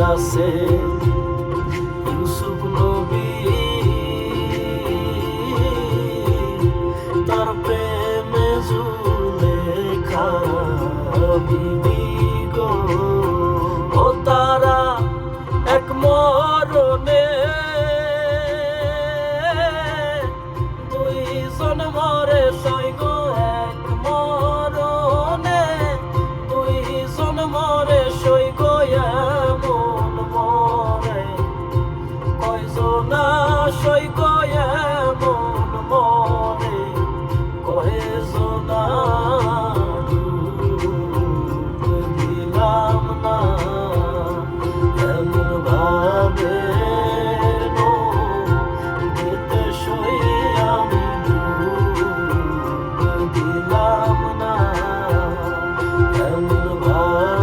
কাছে ইউসুফ নবী। তার প্রেমে জুলেখা বিবি ও তারা এক মরণে দুই নিশ্চয় কয়ে মন মনে কয়ে সোনা দিলাম না, এমন ভাবে দিতে সই আমি দিলাম এমন ভাবে